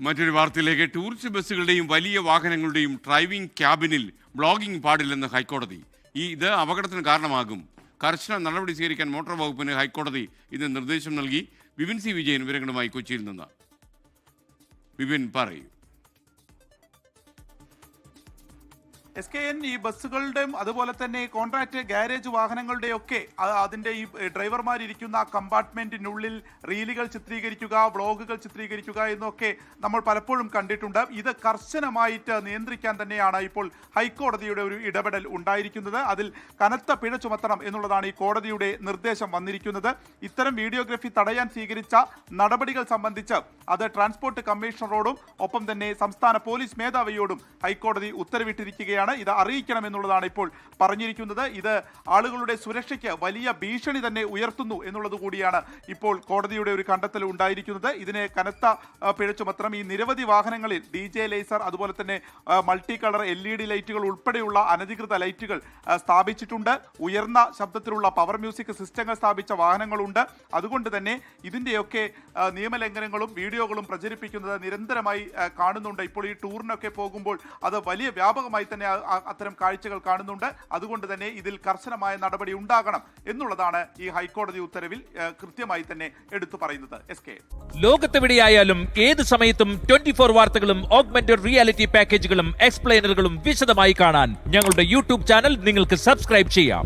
മറ്റൊരു വാർത്തയിലേക്ക്. ടൂറിസ്റ്റ് ബസ്സുകളുടെയും വലിയ വാഹനങ്ങളുടെയും ഡ്രൈവിംഗ് ക്യാബിനിൽ ബ്ലോഗിംഗ് പാടില്ലെന്ന് ഹൈക്കോടതി. ഈ ഇത് അപകടത്തിന് കാരണമാകും. കർശന നടപടി സ്വീകരിക്കാൻ മോട്ടോർ വകുപ്പിന് ഹൈക്കോടതി ഇന്ന് നിർദ്ദേശം നൽകി. വിപിൻ സി വിജയൻ വിവരങ്ങളുമായി കൊച്ചിയിൽ നിന്ന്. വിപിൻ പറയൂ. എസ് കെ എൻ ഈ ബസ്സുകളുടെയും അതുപോലെ തന്നെ കോൺട്രാക്ട് ഗാരേജ് വാഹനങ്ങളുടെയും ഒക്കെ അതിന്റെ ഈ ഡ്രൈവർമാരിയ്ക്കുന്ന കമ്പാർട്ട്മെന്റിനുള്ളിൽ റീലുകൾ ചിത്രീകരിക്കുക വ്ളോഗുകൾ ചിത്രീകരിക്കുക എന്നൊക്കെ നമ്മൾ പലപ്പോഴും കണ്ടിട്ടുണ്ട്. ഇത് കർശനമായിട്ട് നിയന്ത്രിക്കാൻ തന്നെയാണ് ഇപ്പോൾ ഹൈക്കോടതിയുടെ ഒരു ഇടപെടൽ ഉണ്ടായിരിക്കുന്നത്. അതിൽ കനത്ത പിഴ ചുമത്തണം എന്നുള്ളതാണ് ഈ കോടതിയുടെ നിർദ്ദേശം വന്നിരിക്കുന്നത്. ഇത്തരം വീഡിയോഗ്രഫി തടയാൻ സ്വീകരിച്ച നടപടികൾ സംബന്ധിച്ച് അത് ട്രാൻസ്പോർട്ട് കമ്മീഷണറോടും ഒപ്പം തന്നെ സംസ്ഥാന പോലീസ് മേധാവിയോടും ഹൈക്കോടതി ഉത്തരവിട്ടിരിക്കുകയാണ്. ഇത് അറിയിക്കണം എന്നുള്ളതാണ് ഇപ്പോൾ പറഞ്ഞിരിക്കുന്നത്. ഇത് ആളുകളുടെ സുരക്ഷയ്ക്ക് വലിയ ഭീഷണി തന്നെ ഉയർത്തുന്നു എന്നുള്ളത് കൂടിയാണ് ഇപ്പോൾ കോടതിയുടെ ഒരു കണ്ടെത്തൽ ഉണ്ടായിരിക്കുന്നത്. ഇതിനെ കനത്ത പിഴ ചുമത്തണം ഈ നിരവധി വാഹനങ്ങളിൽ ഡി ജെ ലേസർ അതുപോലെ തന്നെ multi colour L E D ലൈറ്റുകൾ ഉൾപ്പെടെയുള്ള അനധികൃത ലൈറ്റുകൾ സ്ഥാപിച്ചിട്ടുണ്ട്. ഉയർന്ന ശബ്ദത്തിലുള്ള പവർ മ്യൂസിക് സിസ്റ്റങ്ങൾ സ്ഥാപിച്ച വാഹനങ്ങളുണ്ട്. അതുകൊണ്ട് തന്നെ ഇതിന്റെയൊക്കെ നിയമലംഘനങ്ങളും വീഡിയോകളും പ്രചരിപ്പിക്കുന്നത് നിരന്തരമായി കാണുന്നുണ്ട്. ഇപ്പോൾ ഈ ടൂറിനൊക്കെ പോകുമ്പോൾ അത് വലിയ വ്യാപകമായി തന്നെ അത്തരം കാഴ്ചകൾ കാണുന്നുണ്ട്. അതുകൊണ്ട് തന്നെ ഇതിൽ കർശനമായ നടപടി ഉണ്ടാകണം എന്നുള്ളതാണ് ഈ ഹൈക്കോടതി ഉത്തരവിൽ കൃത്യമായി തന്നെ എടുത്തു പറയുന്നത്. S K. ലോകത്തെവിടെയായാലും ഏത് സമയത്തും ട്വന്റി ഫോർ വാർത്തകളും ഓഗ്മെന്റഡ് റിയാലിറ്റി പാക്കേജുകളും എക്സ്പ്ലെയിനറുകളും വിശദമായി കാണാൻ ഞങ്ങളുടെ യൂട്യൂബ് ചാനൽ നിങ്ങൾക്ക് സബ്സ്ക്രൈബ് ചെയ്യാം.